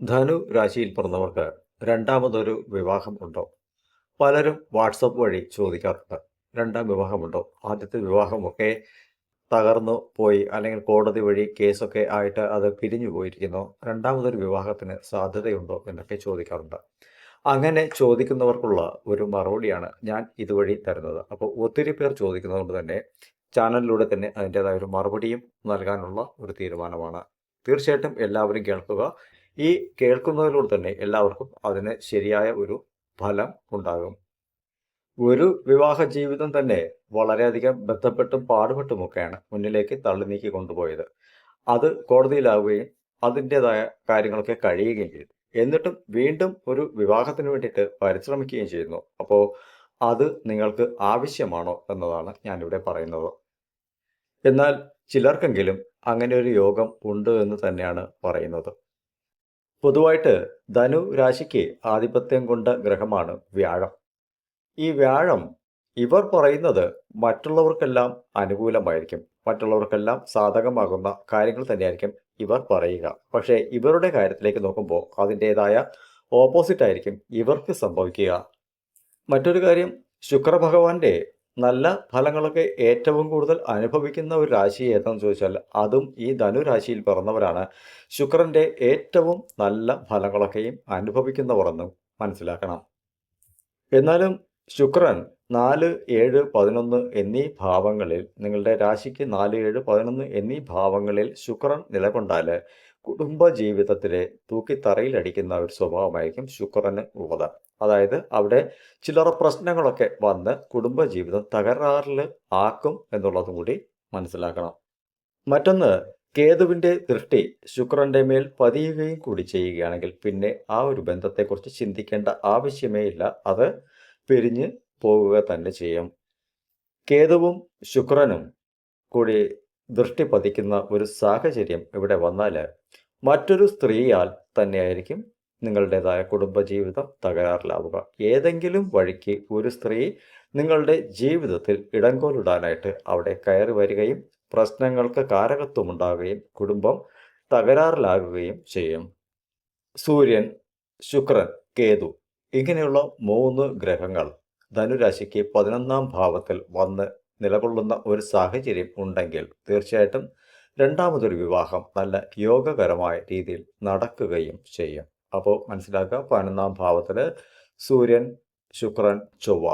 ധനു രാശിയിൽ പിറന്നവർക്ക് രണ്ടാമതൊരു വിവാഹം ഉണ്ടോ? പലരും വാട്സപ്പ് വഴി ചോദിക്കാറുണ്ട്. രണ്ടാം വിവാഹമുണ്ടോ? ആദ്യത്തെ വിവാഹമൊക്കെ തകർന്നു പോയി അല്ലെങ്കിൽ കോടതി വഴി കേസൊക്കെ ആയിട്ട് അത് പിരിഞ്ഞു പോയിരിക്കുന്നു. രണ്ടാമതൊരു വിവാഹത്തിന് സാധ്യതയുണ്ടോ എന്നൊക്കെ ചോദിക്കാറുണ്ട്. അങ്ങനെ ചോദിക്കുന്നവർക്കുള്ള ഒരു മറുപടിയാണ് ഞാൻ ഇതുവഴി തരുന്നത്. അപ്പോൾ ഒത്തിരി പേർ ചോദിക്കുന്നതുകൊണ്ട് തന്നെ ചാനലിലൂടെ തന്നെ അതിന്റെതായ ഒരു മറുപടിയും നൽകാനുള്ള ഒരു തീരുമാനമാണ്. തീർച്ചയായിട്ടും എല്ലാവരും കേൾക്കുക. ഈ കേൾക്കുന്നതിലൂടെ തന്നെ എല്ലാവർക്കും അതിന് ശരിയായ ഒരു ഫലം ഉണ്ടാകും. ഒരു വിവാഹ ജീവിതം തന്നെ വളരെയധികം ബന്ധപ്പെട്ടും പാടുപെട്ടുമൊക്കെയാണ് മുന്നിലേക്ക് തള്ളി നീക്കി കൊണ്ടുപോയത്. അത് കോടതിയിലാവുകയും അതിന്റെതായ കാര്യങ്ങളൊക്കെ കഴിയുകയും ചെയ്തു. എന്നിട്ടും വീണ്ടും ഒരു വിവാഹത്തിന് വേണ്ടിയിട്ട് പരിശ്രമിക്കുകയും ചെയ്യുന്നു. അപ്പോൾ അത് നിങ്ങൾക്ക് ആവശ്യമാണോ എന്നതാണ് ഞാനിവിടെ പറയുന്നത്. എന്നാൽ ചിലർക്കെങ്കിലും അങ്ങനെ ഒരു യോഗം ഉണ്ട് എന്ന് തന്നെയാണ് പറയുന്നത്. പൊതുവായിട്ട് ധനു രാശിക്ക് ആധിപത്യം കൊണ്ട ഗ്രഹമാണ് വ്യാഴം. ഈ വ്യാഴം ഇവർ പറയുന്നത് മറ്റുള്ളവർക്കെല്ലാം അനുകൂലമായിരിക്കും. മറ്റുള്ളവർക്കെല്ലാം സാധകമാകുന്ന കാര്യങ്ങൾ തന്നെയായിരിക്കും ഇവർ പറയുക. പക്ഷേ ഇവരുടെ കാര്യത്തിലേക്ക് നോക്കുമ്പോൾ അതിന്റെതായ ഓപ്പോസിറ്റ് ആയിരിക്കും ഇവർക്ക് സംഭവിക്കുക. മറ്റൊരു കാര്യം ശുക്രഭഗവാന്റെ നല്ല ഫലങ്ങളൊക്കെ ഏറ്റവും കൂടുതൽ അനുഭവിക്കുന്ന ഒരു രാശി ഏതാണെന്ന് ചോദിച്ചാൽ അതും ഈ ധനുരാശിയിൽ പിറന്നവരാണ്. ശുക്രന്റെ ഏറ്റവും നല്ല ഫലങ്ങളൊക്കെയും അനുഭവിക്കുന്നവർ എന്നും മനസ്സിലാക്കണം. എന്നാലും ശുക്രൻ നാല് ഏഴ് പതിനൊന്ന് എന്നീ ഭാവങ്ങളിൽ നിങ്ങളുടെ രാശിക്ക് നാല് ഏഴ് പതിനൊന്ന് എന്നീ ഭാവങ്ങളിൽ ശുക്രൻ നിലകൊണ്ടാൽ കുടുംബ ജീവിതത്തിലെ തൂക്കിത്തറയിലടിക്കുന്ന ഒരു സ്വഭാവമായിരിക്കും ശുക്രന് ഉള്ളത്. അതായത് അവിടെ ചില്ലറ പ്രശ്നങ്ങളൊക്കെ വന്ന് കുടുംബജീവിതം തകരാറിൽ ആക്കും എന്നുള്ളതും കൂടി മനസ്സിലാക്കണം. മറ്റൊന്ന് കേതുവിന്റെ ദൃഷ്ടി ശുക്രന്റെ മേൽ പതിയുകയും കൂടി ചെയ്യുകയാണെങ്കിൽ പിന്നെ ആ ഒരു ബന്ധത്തെക്കുറിച്ച് ചിന്തിക്കേണ്ട ആവശ്യമേ ഇല്ല. അത് പിരിഞ്ഞ് പോവുക തന്നെ ചെയ്യും. കേതുവും ശുക്രനും കൂടി ദൃഷ്ടി പതിക്കുന്ന ഒരു സാഹചര്യം ഇവിടെ വന്നാൽ മറ്റൊരു സ്ത്രീയാൽ തന്നെയായിരിക്കും നിങ്ങളുടേതായ കുടുംബജീവിതം തകരാറിലാവുക. ഏതെങ്കിലും വഴിക്ക് ഒരു സ്ത്രീ നിങ്ങളുടെ ജീവിതത്തിൽ ഇടങ്കോലിടാനായിട്ട് അവിടെ കയറി വരികയും പ്രശ്നങ്ങൾക്ക് കാരകത്വമുണ്ടാകുകയും കുടുംബം തകരാറിലാകുകയും ചെയ്യും. സൂര്യൻ ശുക്രൻ കേതു ഇങ്ങനെയുള്ള മൂന്ന് ഗ്രഹങ്ങൾ ധനുരാശിക്ക് പതിനൊന്നാം ഭാവത്തിൽ വന്ന് നിലകൊള്ളുന്ന ഒരു സാഹചര്യം ഉണ്ടെങ്കിൽ തീർച്ചയായിട്ടും രണ്ടാമതൊരു വിവാഹം നല്ല യോഗകരമായ രീതിയിൽ നടക്കുകയും ചെയ്യും. അപ്പോൾ മനസ്സിലാക്കുക പതിനൊന്നാം ഭാവത്തിൽ സൂര്യൻ ശുക്രൻ ചൊവ്വ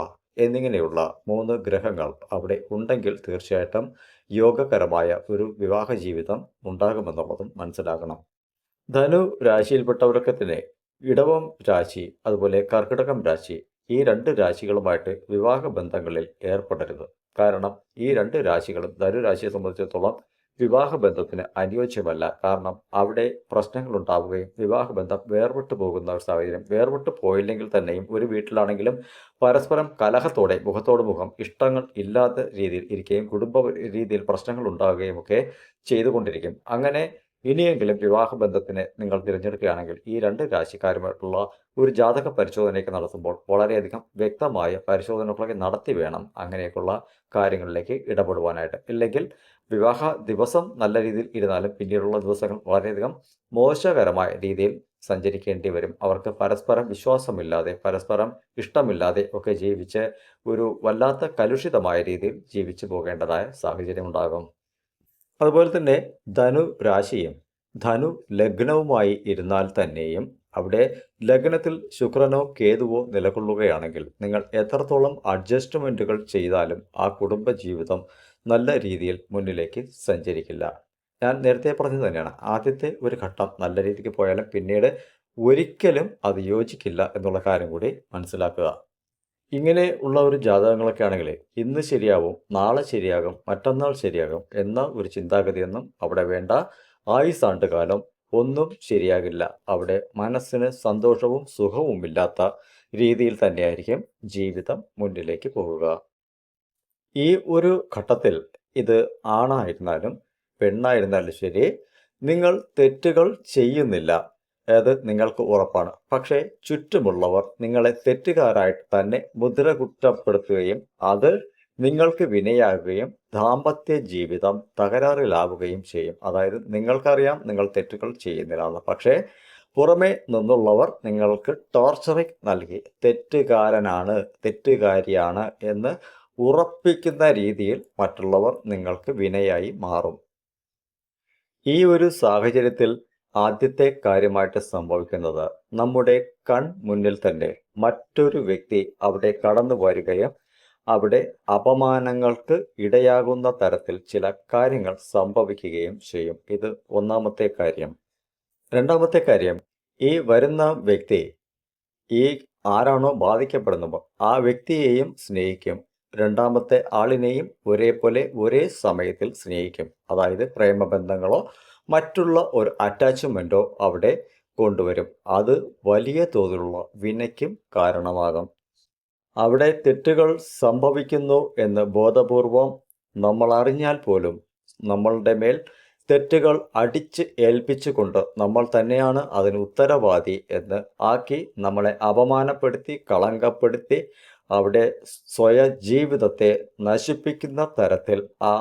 എന്നിങ്ങനെയുള്ള മൂന്ന് ഗ്രഹങ്ങൾ അവിടെ ഉണ്ടെങ്കിൽ തീർച്ചയായിട്ടും യോഗകരമായ ഒരു വിവാഹ ജീവിതം ഉണ്ടാകുമെന്നുള്ളതും മനസ്സിലാക്കണം. ധനു രാശിയിൽപ്പെട്ടവർക്ക് തന്നെ ഇടവം രാശി അതുപോലെ കർക്കിടകം രാശി ഈ രണ്ട് രാശികളുമായിട്ട് വിവാഹ ബന്ധങ്ങളിൽ ഏർപ്പെടരുത്. കാരണം ഈ രണ്ട് രാശികളും ധനുരാശിയെ സംബന്ധിച്ചിടത്തോളം വിവാഹബന്ധത്തിന് അനുയോജ്യമല്ല. കാരണം അവിടെ പ്രശ്നങ്ങൾ ഉണ്ടാവുകയും വിവാഹബന്ധം വേർപെട്ടു പോകുന്ന ഒരു സാഹചര്യം വേർപെട്ടു പോയില്ലെങ്കിൽ തന്നെയും ഒരു വീട്ടിലാണെങ്കിലും പരസ്പരം കലഹത്തോടെ മുഖത്തോട് മുഖം ഇഷ്ടങ്ങൾ ഇല്ലാത്ത രീതിയിൽ ഇരിക്കുകയും കുടുംബ രീതിയിൽ പ്രശ്നങ്ങൾ ഉണ്ടാവുകയും ഒക്കെ ചെയ്തുകൊണ്ടിരിക്കും. അങ്ങനെ ഇനിയെങ്കിലും വിവാഹബന്ധത്തിന് നിങ്ങൾ തിരഞ്ഞെടുക്കുകയാണെങ്കിൽ ഈ രണ്ട് രാശിക്കാരുമായിട്ടുള്ള ഒരു ജാതക പരിശോധനയൊക്കെ നടത്തുമ്പോൾ വളരെയധികം വ്യക്തമായ പരിശോധനകളൊക്കെ നടത്തി വേണം അങ്ങനെയൊക്കെയുള്ള കാര്യങ്ങളിലേക്ക് ഇടപെടുവാനായിട്ട്. ഇല്ലെങ്കിൽ വിവാഹ ദിവസം നല്ല രീതിയിൽ ഇരുന്നാലും പിന്നീടുള്ള ദിവസങ്ങൾ വളരെയധികം മോശകരമായ രീതിയിൽ സഞ്ചരിക്കേണ്ടി വരും. അവർക്ക് പരസ്പരം വിശ്വാസമില്ലാതെ പരസ്പരം ഇഷ്ടമില്ലാതെ ഒക്കെ ജീവിച്ച് ഒരു വല്ലാത്ത കലുഷിതമായ രീതിയിൽ ജീവിച്ചു പോകേണ്ടതായ സാഹചര്യം ഉണ്ടാകും. അതുപോലെ തന്നെ ധനു രാശിയും ധനു ലഗ്നവുമായി ഇരുന്നാൽ തന്നെയും അവിടെ ലഗ്നത്തിൽ ശുക്രനോ കേതുവോ നിലകൊള്ളുകയാണെങ്കിൽ നിങ്ങൾ എത്രത്തോളം അഡ്ജസ്റ്റ്മെന്റുകൾ ചെയ്താലും ആ കുടുംബ ജീവിതം നല്ല രീതിയിൽ മുന്നിലേക്ക് സഞ്ചരിക്കില്ല. ഞാൻ നേരത്തെ പറഞ്ഞത് തന്നെയാണ്. ആദ്യത്തെ ഒരു ഘട്ടം നല്ല രീതിക്ക് പോയാലും പിന്നീട് ഒരിക്കലും അത് യോജിക്കില്ല എന്നുള്ള കാര്യം കൂടി മനസ്സിലാക്കുക. ഇങ്ങനെ ഉള്ള ഒരു ജാതകങ്ങളൊക്കെ ആണെങ്കിൽ ഇന്ന് ശരിയാവും നാളെ ശരിയാകും മറ്റന്നാൾ ശരിയാകും എന്ന ഒരു ചിന്താഗതിയൊന്നും അവിടെ വേണ്ട. ആയുസാണ്ടുകാലം ഒന്നും ശരിയാകില്ല. അവിടെ മനസ്സിന് സന്തോഷവും സുഖവും ഇല്ലാത്ത രീതിയിൽ തന്നെയായിരിക്കും ജീവിതം മുന്നിലേക്ക് പോവുക ഈ ഒരു ഘട്ടത്തിൽ ഇത് ആണായിരുന്നാലും പെണ്ണായിരുന്നാലും ശരി നിങ്ങൾ തെറ്റുകൾ ചെയ്യുന്നില്ല. അത് നിങ്ങൾക്ക് ഉറപ്പാണ്. പക്ഷേ ചുറ്റുമുള്ളവർ നിങ്ങളെ തെറ്റുകാരായിട്ട് തന്നെ മുദ്ര കുറ്റപ്പെടുത്തുകയും അത് നിങ്ങൾക്ക് വിനയാകുകയും ദാമ്പത്യ ജീവിതം തകരാറിലാവുകയും ചെയ്യും. അതായത് നിങ്ങൾക്കറിയാം നിങ്ങൾ തെറ്റുകൾ ചെയ്യുന്നില്ല പക്ഷേ പുറമേ നിന്നുള്ളവർ നിങ്ങൾക്ക് ടോർച്ചറിങ് നൽകി തെറ്റുകാരനാണ് തെറ്റുകാരിയാണ് എന്ന് ഉറപ്പിക്കുന്ന രീതിയിൽ മറ്റുള്ളവർ നിങ്ങൾക്ക് വിനയായി മാറും. ഈ ഒരു സാഹചര്യത്തിൽ ആദ്യത്തെ കാര്യമായിട്ട് സംഭവിക്കുന്നത് നമ്മുടെ കൺ മുന്നിൽ തന്നെ മറ്റൊരു വ്യക്തി അവിടെ കടന്നു വരികയും അവിടെ അപമാനങ്ങൾക്ക് ഇടയാകുന്ന തരത്തിൽ ചില കാര്യങ്ങൾ സംഭവിക്കുകയും ചെയ്യും. ഇത് ഒന്നാമത്തെ കാര്യം. രണ്ടാമത്തെ കാര്യം ഈ വരുന്ന വ്യക്തി ഈ ആരാണോ ബാധിക്കപ്പെടുന്നത് ആ വ്യക്തിയെയും സ്നേഹിക്കും. രണ്ടാമത്തെ ആളിനെയും ഒരേപോലെ ഒരേ സമയത്തിൽ സ്നേഹിക്കും. അതായത് പ്രേമബന്ധങ്ങളോ മറ്റുള്ള ഒരു അറ്റാച്ച്മെന്റോ അവിടെ കൊണ്ടുവരും. അത് വലിയ തോതിലുള്ള വിനയ്ക്കും കാരണമാകും. അവിടെ തെറ്റുകൾ സംഭവിക്കുന്നു എന്ന് ബോധപൂർവം നമ്മൾ അറിഞ്ഞാൽ പോലും നമ്മളുടെ മേൽ തെറ്റുകൾ അടിച്ച് ഏൽപ്പിച്ചുകൊണ്ട് നമ്മൾ തന്നെയാണ് അതിന് ഉത്തരവാദി എന്ന് ആക്കി നമ്മളെ അപമാനപ്പെടുത്തി കളങ്കപ്പെടുത്തി അവിടെ സ്വയ ജീവിതത്തെ നശിപ്പിക്കുന്ന തരത്തിൽ ആ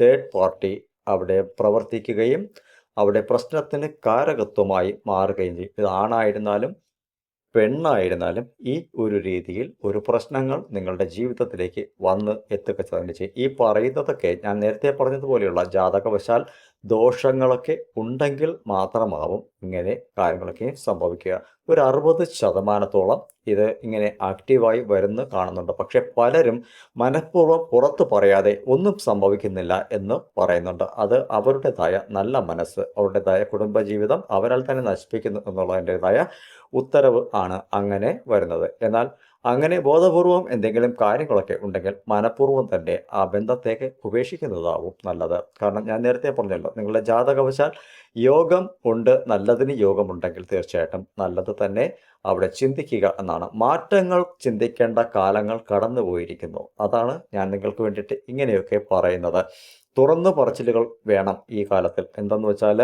തേർഡ് പാർട്ടി അവിടെ പ്രവർത്തിക്കുകയും അവിടെ പ്രശ്നത്തിന് കാരകത്വമായി മാറുകയും ചെയ്യും. ഇത് ആണായിരുന്നാലും പെണ്ണായിരുന്നാലും ഈ ഒരു രീതിയിൽ ഒരു പ്രശ്നങ്ങൾ നിങ്ങളുടെ ജീവിതത്തിലേക്ക് വന്ന് എത്തുക ചെയ്യും. ഈ പറയുന്നതൊക്കെ ഞാൻ നേരത്തെ പറഞ്ഞതുപോലെയുള്ള ജാതകവശാൽ ദോഷങ്ങളൊക്കെ ഉണ്ടെങ്കിൽ മാത്രമാവും ഇങ്ങനെ കാര്യങ്ങളൊക്കെ സംഭവിക്കുക. ഒരു അറുപത് ശതമാനത്തോളം ഇത് ഇങ്ങനെ ആക്റ്റീവായി വരുന്നു കാണുന്നുണ്ട്. പക്ഷെ പലരും മനഃപൂർവം പുറത്തു പറയാതെ ഒന്നും സംഭവിക്കുന്നില്ല എന്ന് പറയുന്നുണ്ട്. അത് അവരുടേതായ നല്ല മനസ്സ് അവരുടേതായ കുടുംബജീവിതം അവരാൽ തന്നെ നശിപ്പിക്കുന്നു എന്നുള്ളതിന്റെതായ ഉത്തരവ് ആണ് അങ്ങനെ വരുന്നത്. എന്നാൽ അങ്ങനെ ബോധപൂർവം എന്തെങ്കിലും കാര്യങ്ങളൊക്കെ ഉണ്ടെങ്കിൽ മനഃപൂർവം തന്നെ ആ ബന്ധത്തേക്ക് ഉപേക്ഷിക്കുന്നതാവും നല്ലത്. കാരണം ഞാൻ നേരത്തെ പറഞ്ഞല്ലോ നിങ്ങളുടെ ജാതകവശാൽ യോഗം ഉണ്ട് നല്ലതിന് യോഗമുണ്ടെങ്കിൽ തീർച്ചയായിട്ടും നല്ലത് തന്നെ അവിടെ ചിന്തിക്കുക എന്നാണ്. മാറ്റങ്ങൾ ചിന്തിക്കേണ്ട കാലങ്ങൾ കടന്നു പോയിരിക്കുന്നു അതാണ് ഞാൻ നിങ്ങൾക്ക് വേണ്ടിയിട്ട് ഇങ്ങനെയൊക്കെ പറയുന്നത്. തുറന്നു പറച്ചിലുകൾ വേണം ഈ കാലത്തിൽ. എന്തെന്ന് വെച്ചാൽ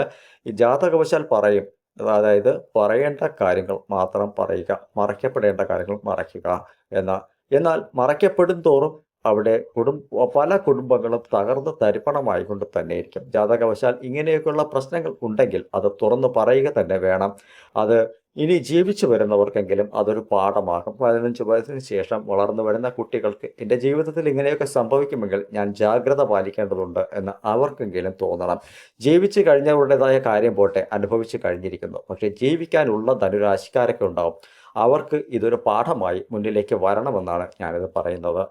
ഈ ജാതകവശാൽ പറയും അതായത് പറയേണ്ട കാര്യങ്ങൾ മാത്രം പറയുക മറയ്ക്കപ്പെടേണ്ട കാര്യങ്ങൾ മറയ്ക്കുക എന്ന എന്നാൽ മറയ്ക്കപ്പെടും തോറും അവിടെ കുടുംബ പല കുടുംബങ്ങളും തകർന്ന് തരിപ്പണമായിക്കൊണ്ട് തന്നെയിരിക്കും. ജാതകവശാൽ ഇങ്ങനെയൊക്കെയുള്ള പ്രശ്നങ്ങൾ ഉണ്ടെങ്കിൽ അത് തുറന്നു പറയുക തന്നെ വേണം. അത് ഇനി ജീവിച്ചു വരുന്നവർക്കെങ്കിലും അതൊരു പാഠമാകും. പതിനഞ്ച് വയസ്സിന് ശേഷം വളർന്നു വരുന്ന കുട്ടികൾക്ക് എന്റെ ജീവിതത്തിൽ ഇങ്ങനെയൊക്കെ സംഭവിക്കുമെങ്കിൽ ഞാൻ ജാഗ്രത പാലിക്കേണ്ടതുണ്ട് എന്ന് അവർക്കെങ്കിലും തോന്നണം. ജീവിച്ചു കഴിഞ്ഞവരുടേതായ കാര്യം പോട്ടെ അനുഭവിച്ചു കഴിഞ്ഞിരിക്കുന്നു. പക്ഷേ ജീവിക്കാനുള്ള ധനുരാശിക്കാരൊക്കെ ഉണ്ടാവും. അവർക്ക് ഇതൊരു പാഠമായി മുന്നിലേക്ക് വരണമെന്നാണ് ഞാനിത് പറയുന്നത്.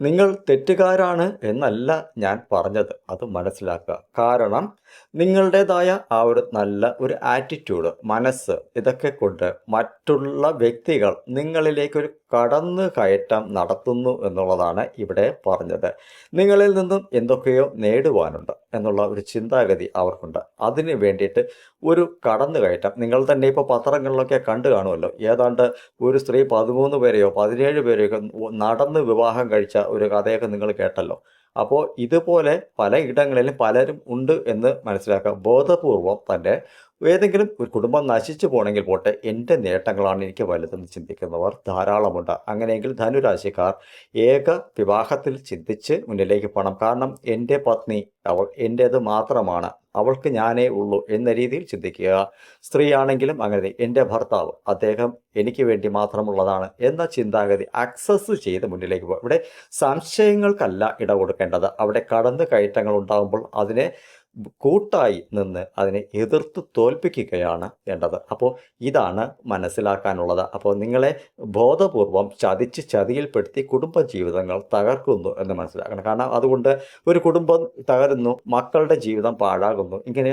നിങ്ങൾ തെറ്റുകാരാണ് എന്നല്ല ഞാൻ പറഞ്ഞത്. അത് മനസ്സിലാക്കുക. കാരണം നിങ്ങളുടേതായ ആ ഒരു നല്ല ഒരു ആറ്റിറ്റ്യൂഡ് മനസ്സ് ഇതൊക്കെ കൊണ്ട് മറ്റുള്ള വ്യക്തികൾ നിങ്ങളിലേക്കൊരു കടന്നു കയറ്റം നടത്തുന്നു എന്നുള്ളതാണ് ഇവിടെ പറഞ്ഞത്. നിങ്ങളിൽ നിന്നും എന്തൊക്കെയോ നേടുവാനുണ്ട് എന്നുള്ള ഒരു ചിന്താഗതി അവർക്കുണ്ട്. അതിന് വേണ്ടിയിട്ട് ഒരു കടന്നു കയറ്റം. നിങ്ങൾ തന്നെ ഇപ്പോൾ പത്രങ്ങളിലൊക്കെ കണ്ടു കാണുമല്ലോ. ഏതാണ്ട് ഒരു സ്ത്രീ പതിമൂന്ന് പേരെയോ പതിനേഴ് പേരെയോ നടന്ന് വിവാഹം കഴിച്ച ഒരു കഥയൊക്കെ നിങ്ങൾ കേട്ടല്ലോ. അപ്പോൾ ഇതുപോലെ പല ഇടങ്ങളിലും പലരും ഉണ്ട് എന്ന് മനസ്സിലാക്കുക ബോധപൂർവം തന്നെ ഏതെങ്കിലും ഒരു കുടുംബം നശിച്ചു പോകണമെങ്കിൽ പോട്ടെ എന്റെ നേട്ടങ്ങളാണ് എനിക്ക് വലുതെന്ന് ചിന്തിക്കുന്നവർ ധാരാളമുണ്ട്. അങ്ങനെയെങ്കിൽ ധനുരാശിക്കാർ ഏക വിവാഹത്തിൽ ചിന്തിച്ച് മുന്നിലേക്ക് പോകണം. കാരണം എന്റെ പത്നി അവൾ എന്റേത് മാത്രമാണ്. അവൾക്ക് ഞാനേ ഉള്ളൂ എന്ന രീതിയിൽ ചിന്തിക്കുക. സ്ത്രീയാണെങ്കിലും അങ്ങനെ എന്റെ ഭർത്താവ് അദ്ദേഹം എനിക്ക് വേണ്ടി മാത്രമുള്ളതാണ് എന്ന ചിന്താഗതി അക്സസ് ചെയ്ത് മുന്നിലേക്ക് പോകും. ഇവിടെ സംശയങ്ങൾക്കല്ല ഇട കൊടുക്കേണ്ടത് അവിടെ കടന്നു കയറ്റങ്ങൾ ഉണ്ടാകുമ്പോൾ അതിനെ കൂട്ടായി നിന്ന് അതിനെ എതിർത്ത് തോൽപ്പിക്കുകയാണ് വേണ്ടത്. അപ്പോൾ ഇതാണ് മനസ്സിലാക്കാനുള്ളത്. അപ്പോൾ നിങ്ങളെ ബോധപൂർവം ചതിച്ച് ചതിയിൽപ്പെടുത്തി കുടുംബ ജീവിതങ്ങൾ തകർക്കുന്നു എന്ന് മനസ്സിലാക്കണം. കാരണം അതുകൊണ്ട് ഒരു കുടുംബം തകരുന്നു മക്കളുടെ ജീവിതം പാഴാകുന്നു. ഇങ്ങനെ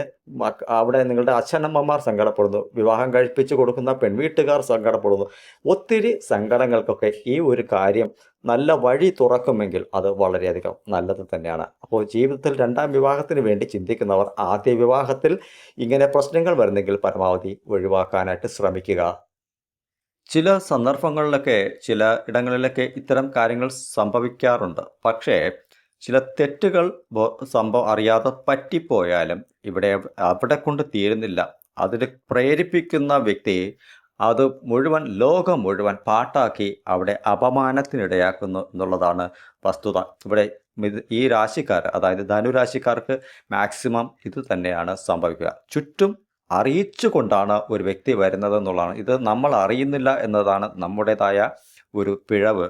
അവിടെ നിങ്ങളുടെ അച്ഛനമ്മമാർ സങ്കടപ്പെടുന്നു വിവാഹം കഴിപ്പിച്ച് കൊടുക്കുന്ന പെൺവീട്ടുകാർ സങ്കടപ്പെടുന്നു. ഒത്തിരി സങ്കടങ്ങൾക്കൊക്കെ ഈ ഒരു കാര്യം നല്ല വഴി തുറക്കുമെങ്കിൽ അത് വളരെയധികം നല്ലത് തന്നെയാണ്. അപ്പോൾ ജീവിതത്തിൽ രണ്ടാം വിവാഹത്തിന് വേണ്ടി ചിന്തിക്കുന്നവർ ആദ്യ വിവാഹത്തിൽ ഇങ്ങനെ പ്രശ്നങ്ങൾ വരുന്നെങ്കിൽ പരമാവധി ഒഴിവാക്കാനായിട്ട് ശ്രമിക്കുക. ചില സന്ദർഭങ്ങളിലൊക്കെ ചില ഇടങ്ങളിലൊക്കെ ഇത്തരം കാര്യങ്ങൾ സംഭവിക്കാറുണ്ട്. പക്ഷേ ചില തെറ്റുകൾ സംഭവം അറിയാതെ പറ്റിപ്പോയാലും ഇവിടെ അവിടെ കൊണ്ട് തീരുന്നില്ല. അതിന് പ്രേരിപ്പിക്കുന്ന വ്യക്തി അത് മുഴുവൻ ലോകം മുഴുവൻ പാട്ടാക്കി അവിടെ അപമാനത്തിനിടയാക്കുന്നു എന്നുള്ളതാണ് വസ്തുത. ഇവിടെ ഈ രാശിക്കാർ അതായത് ധനുരാശിക്കാർക്ക് മാക്സിമം ഇത് തന്നെയാണ് സംഭവിക്കുക. ചുറ്റും അറിയിച്ചുകൊണ്ടാണ് ഒരു വ്യക്തി വരുന്നത് എന്നുള്ളതാണ്. ഇത് നമ്മൾ അറിയുന്നില്ല എന്നതാണ് നമ്മുടേതായ ഒരു പിഴവ്.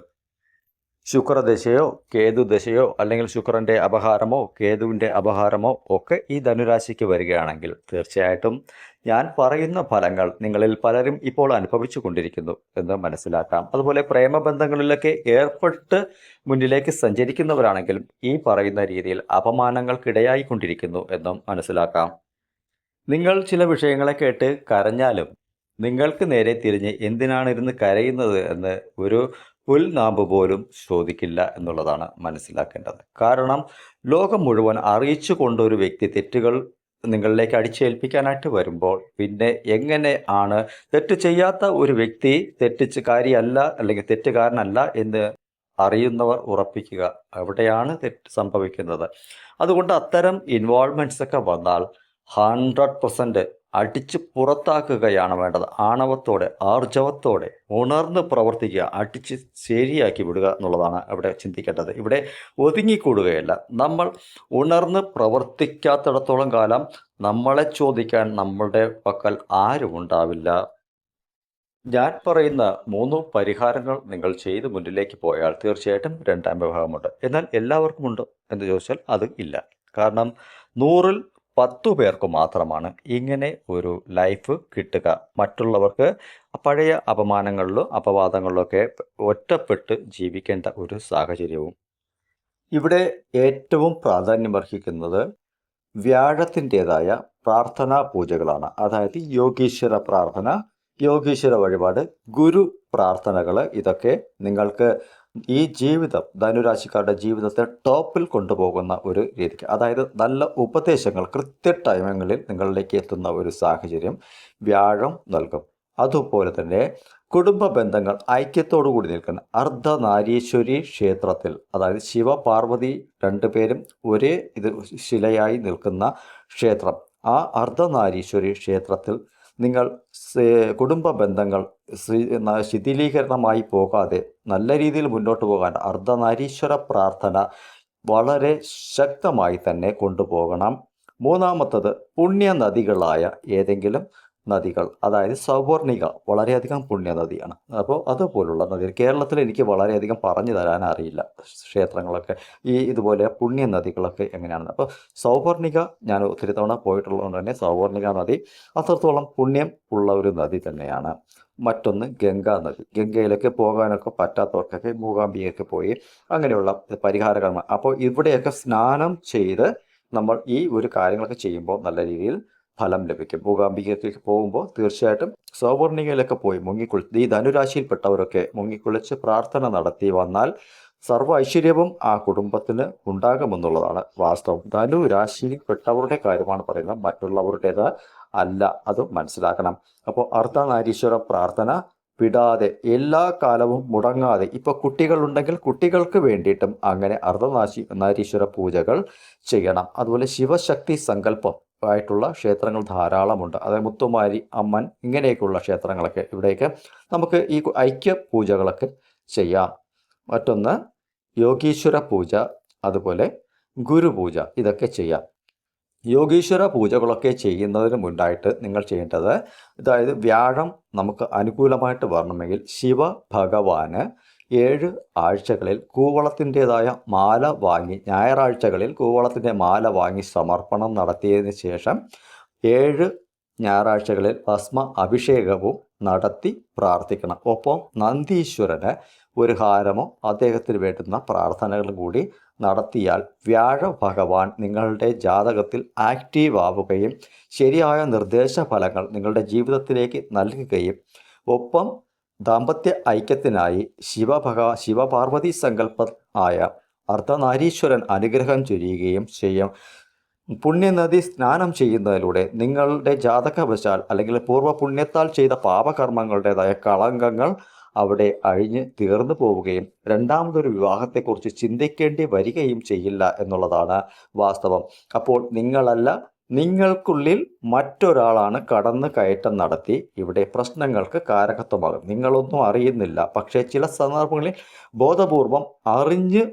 ശുക്രദശയോ കേതുദശയോ അല്ലെങ്കിൽ ശുക്രന്റെ അപഹാരമോ കേതുവിന്റെ അപഹാരമോ ഒക്കെ ഈ ധനുരാശിക്ക് വരികയാണെങ്കിൽ തീർച്ചയായിട്ടും ഞാൻ പറയുന്ന ഫലങ്ങൾ നിങ്ങളിൽ പലരും ഇപ്പോൾ അനുഭവിച്ചു കൊണ്ടിരിക്കുന്നു എന്ന് മനസ്സിലാക്കാം. അതുപോലെ പ്രേമബന്ധങ്ങളിലൊക്കെ ഏർപ്പെട്ട് മുന്നിലേക്ക് സഞ്ചരിക്കുന്നവരാണെങ്കിലും ഈ പറയുന്ന രീതിയിൽ അപമാനങ്ങൾക്കിടയായിക്കൊണ്ടിരിക്കുന്നു എന്നും മനസ്സിലാക്കാം. നിങ്ങൾ ചില വിഷയങ്ങളെ കേട്ട് കരഞ്ഞാലും നിങ്ങൾക്ക് നേരെ തിരിഞ്ഞ് എന്തിനാണ് ഇരുന്ന് കരയുന്നത് എന്ന് ഒരു പുൽനാമ്പ് പോലും ചോദിക്കില്ല എന്നുള്ളതാണ് മനസ്സിലാക്കേണ്ടത്. കാരണം ലോകം മുഴുവൻ അറിയിച്ചു കൊണ്ടൊരു വ്യക്തി തെറ്റുകൾ നിങ്ങളിലേക്ക് അടിച്ചേൽപ്പിക്കാനായിട്ട് വരുമ്പോൾ പിന്നെ എങ്ങനെ ആണ് തെറ്റ് ചെയ്യാത്ത ഒരു വ്യക്തി തെറ്റിച്ച് കാര്യമല്ല അല്ലെങ്കിൽ തെറ്റുകാരനല്ല എന്ന് അറിയുന്നവർ ഉറപ്പിക്കുക. അവിടെയാണ് തെറ്റ് സംഭവിക്കുന്നത്. അതുകൊണ്ട് അത്തരം ഇൻവോൾവ്മെന്റ്സ് ഒക്കെ വന്നാൽ ഹൺഡ്രഡ് പെർസെന്റ് അടിച്ച് പുറത്താക്കുകയാണ് വേണ്ടത്. ആണവത്തോടെ ആർജവത്തോടെ ഉണർന്ന് പ്രവർത്തിക്കുക അടിച്ച് ശരിയാക്കി വിടുക എന്നുള്ളതാണ് അവിടെ ചിന്തിക്കേണ്ടത്. ഇവിടെ ഒതുങ്ങിക്കൂടുകയല്ല. നമ്മൾ ഉണർന്ന് പ്രവർത്തിക്കാത്തിടത്തോളം കാലം നമ്മളെ ചോദിക്കാൻ നമ്മളുടെ പക്കൽ ആരും ഉണ്ടാവില്ല. ഞാൻ പറയുന്ന മൂന്ന് പരിഹാരങ്ങൾ നിങ്ങൾ ചെയ്ത് മുന്നിലേക്ക് പോയാൽ തീർച്ചയായിട്ടും രണ്ടാം വിഭാഗമുണ്ട്. എന്നാൽ എല്ലാവർക്കും ഉണ്ടോ എന്ന് ചോദിച്ചാൽ അത് ഇല്ല. കാരണം നൂറിൽ പത്തു പേർക്ക് മാത്രമാണ് ഇങ്ങനെ ഒരു ലൈഫ് കിട്ടുക. മറ്റുള്ളവർക്ക് പഴയ അപമാനങ്ങളിലോ അപവാദങ്ങളിലൊക്കെ ഒറ്റപ്പെട്ട് ജീവിക്കേണ്ട ഒരു സാഹചര്യവും. ഇവിടെ ഏറ്റവും പ്രാധാന്യമർഹിക്കുന്നത് വ്യാഴത്തിന്റെതായ പ്രാർത്ഥനാ പൂജകളാണ്. അതായത് യോഗീശ്വര പ്രാർത്ഥന യോഗീശ്വര വഴിപാട് ഗുരു പ്രാർത്ഥനകൾ ഇതൊക്കെ നിങ്ങൾക്ക് ഈ ജീവിതം ധനുരാശിക്കാരുടെ ജീവിതത്തെ ടോപ്പിൽ കൊണ്ടുപോകുന്ന ഒരു രീതിക്ക് അതായത് നല്ല ഉപദേശങ്ങൾ കൃത്യ ടൈമിങ്ങളിൽ നിങ്ങളിലേക്ക് എത്തുന്ന ഒരു സാഹചര്യം വ്യാഴം നൽകും. അതുപോലെ തന്നെ കുടുംബ ബന്ധങ്ങൾ ഐക്യത്തോടു കൂടി നിൽക്കുന്ന അർദ്ധനാരീശ്വരി ക്ഷേത്രത്തിൽ അതായത് ശിവ പാർവതി രണ്ടുപേരും ഒരേ ഇത് ശിലയായി നിൽക്കുന്ന ക്ഷേത്രം. ആ അർദ്ധനാരീശ്വരി ക്ഷേത്രത്തിൽ നിങ്ങൾ കുടുംബ ബന്ധങ്ങൾ ശിഥിലീകരണമായി പോകാതെ നല്ല രീതിയിൽ മുന്നോട്ട് പോകാൻ അർദ്ധനാരീശ്വര പ്രാർത്ഥന വളരെ ശക്തമായി തന്നെ കൊണ്ടുപോകണം. മൂന്നാമത്തത് പുണ്യ നദികളായ ഏതെങ്കിലും നദികൾ അതായത് സൗവർണിക വളരെയധികം പുണ്യ നദിയാണ് അപ്പോൾ അതുപോലുള്ള നദികൾ കേരളത്തിൽ എനിക്ക് വളരെയധികം പറഞ്ഞു തരാൻ അറിയില്ല ക്ഷേത്രങ്ങളൊക്കെ ഈ ഇതുപോലെ പുണ്യ നദികളൊക്കെ എങ്ങനെയാണെന്ന്. അപ്പോൾ സൗവർണിക ഞാൻ ഒത്തിരി തവണ പോയിട്ടുള്ളതുകൊണ്ട് തന്നെ സൗവർണിക നദി അത്രത്തോളം പുണ്യം ഉള്ള ഒരു നദി തന്നെയാണ്. മറ്റൊന്ന് ഗംഗാ നദി. ഗംഗയിലൊക്കെ പോകാനൊക്കെ പറ്റാത്തവർക്കൊക്കെ മൂകാംബിയൊക്കെ പോയി അങ്ങനെയുള്ള പരിഹാരകർമ്മ. അപ്പോൾ ഇവിടെയൊക്കെ സ്നാനം ചെയ്ത് നമ്മൾ ഈ ഒരു കാര്യങ്ങളൊക്കെ ചെയ്യുമ്പോൾ നല്ല രീതിയിൽ ഫലം ലഭിക്കും. മൂകാംബികയിലേക്ക് പോകുമ്പോൾ തീർച്ചയായിട്ടും സൗവർണികയിലൊക്കെ പോയി മുങ്ങിക്കുളി ഈ ധനുരാശിയിൽപ്പെട്ടവരൊക്കെ മുങ്ങിക്കുളിച്ച് പ്രാർത്ഥന നടത്തി വന്നാൽ സർവ ഐശ്വര്യവും ആ കുടുംബത്തിന് ഉണ്ടാകുമെന്നുള്ളതാണ് വാസ്തവം. ധനുരാശിയിൽപ്പെട്ടവരുടെ കാര്യമാണ് പറയുന്നത്. മറ്റുള്ളവരുടേത് അല്ല അത് മനസ്സിലാക്കണം. അപ്പോൾ അർദ്ധനാരീശ്വര പ്രാർത്ഥന വിടാതെ എല്ലാ കാലവും മുടങ്ങാതെ ഇപ്പോൾ കുട്ടികളുണ്ടെങ്കിൽ കുട്ടികൾക്ക് വേണ്ടിയിട്ടും അങ്ങനെ അർദ്ധനാശി നാരീശ്വര പൂജകൾ ചെയ്യണം. അതുപോലെ ശിവശക്തി സങ്കല്പം ആയിട്ടുള്ള ക്ഷേത്രങ്ങൾ ധാരാളമുണ്ട്. അതായത് മുത്തുമാരി അമ്മൻ ഇങ്ങനെയൊക്കെയുള്ള ക്ഷേത്രങ്ങളൊക്കെ ഇവിടേക്ക് നമുക്ക് ഈ ഐക്യ പൂജകളൊക്കെ ചെയ്യാം. മറ്റൊന്ന് യോഗീശ്വര പൂജ അതുപോലെ ഗുരുപൂജ ഇതൊക്കെ ചെയ്യാം. യോഗീശ്വര പൂജകളൊക്കെ ചെയ്യുന്നതിന് മുൻപായിട്ട് നിങ്ങൾ ചെയ്യേണ്ടത് അതായത് വ്യാഴം നമുക്ക് അനുകൂലമായിട്ട് വരണമെങ്കിൽ ശിവ ഭഗവാന് ഏഴ് ആഴ്ചകളിൽ കൂവളത്തിന്റെതായ മാല വാങ്ങി ഞായറാഴ്ചകളിൽ കൂവളത്തിന്റെ മാല വാങ്ങി സമർപ്പണം നടത്തിയതിന് ശേഷം ഏഴ് ഞായറാഴ്ചകളിൽ ഭസ്മ അഭിഷേകവും നടത്തി പ്രാർത്ഥിക്കണം. ഒപ്പം നന്ദീശ്വരന് ഒരു ഹാരമോ അദ്ദേഹത്തിന് വേണ്ടുന്ന പ്രാർത്ഥനകളും കൂടി നടത്തിയാൽ വ്യാഴ ഭഗവാൻ നിങ്ങളുടെ ജാതകത്തിൽ ആക്റ്റീവ് ആവുകയും ശരിയായ നിർദ്ദേശ ഫലങ്ങൾ നിങ്ങളുടെ ജീവിതത്തിലേക്ക് നൽകുകയും ഒപ്പം ദാമ്പത്യ ഐക്യത്തിനായി ശിവഭഗ ശിവപാർവതി സങ്കല്പ ആയ അർദ്ധനാരീശ്വരൻ അനുഗ്രഹം ചൊരിയുകയും ചെയ്യും. പുണ്യനദി സ്നാനം ചെയ്യുന്നതിലൂടെ നിങ്ങളുടെ ജാതകവശാൽ അല്ലെങ്കിൽ പൂർവ പുണ്യത്താൽ ചെയ്ത പാപകർമ്മങ്ങളുടേതായ കളങ്കങ്ങൾ അവിടെ അഴിഞ്ഞ് തീർന്നു പോവുകയും രണ്ടാമതൊരു വിവാഹത്തെക്കുറിച്ച് ചിന്തിക്കേണ്ടി വരികയും ചെയ്യില്ല എന്നുള്ളതാണ് വാസ്തവം. അപ്പോൾ നിങ്ങളല്ല നിങ്ങൾക്കുള്ളിൽ മറ്റൊരാളാണ് കടന്നു കയറ്റം നടത്തി ഇവിടെ പ്രശ്നങ്ങൾക്ക് കാരകത്വമാകും. നിങ്ങളൊന്നും അറിയുന്നില്ല. പക്ഷേ ചില സന്ദർഭങ്ങളിൽ ബോധപൂർവം അറിഞ്ഞ്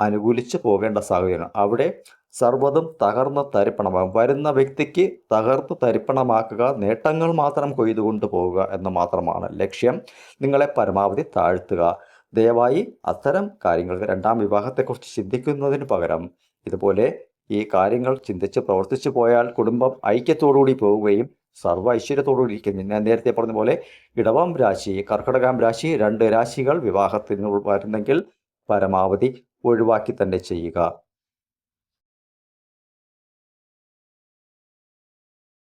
അനുകൂലിച്ച് പോകേണ്ട സാഹചര്യം അവിടെ സർവതും തകർന്ന് തരിപ്പണമാകും വരുന്ന വ്യക്തിക്ക് തകർത്ത് തരിപ്പണമാക്കുക നേട്ടങ്ങൾ മാത്രം കൊയ്തുകൊണ്ട് പോവുക എന്ന് മാത്രമാണ് ലക്ഷ്യം. നിങ്ങളെ പരമാവധി താഴ്ത്തുക. ദയവായി അത്തരം കാര്യങ്ങൾക്ക് രണ്ടാം വിവാഹത്തെക്കുറിച്ച് ചിന്തിക്കുന്നതിന് പകരം ഇതുപോലെ ഈ കാര്യങ്ങൾ ചിന്തിച്ച് പ്രവർത്തിച്ചു പോയാൽ കുടുംബം ഐക്യത്തോടുകൂടി പോവുകയും സർവ ഐശ്വര്യത്തോടുകൂടി ഇരിക്കുന്നു ഞാൻ നേരത്തെ പറഞ്ഞ പോലെ ഇടവം രാശി കർക്കിടകാം രാശി രണ്ട് രാശികൾ വിവാഹത്തിന് വരുന്നെങ്കിൽ പരമാവധി ഒഴിവാക്കി തന്നെ ചെയ്യുക.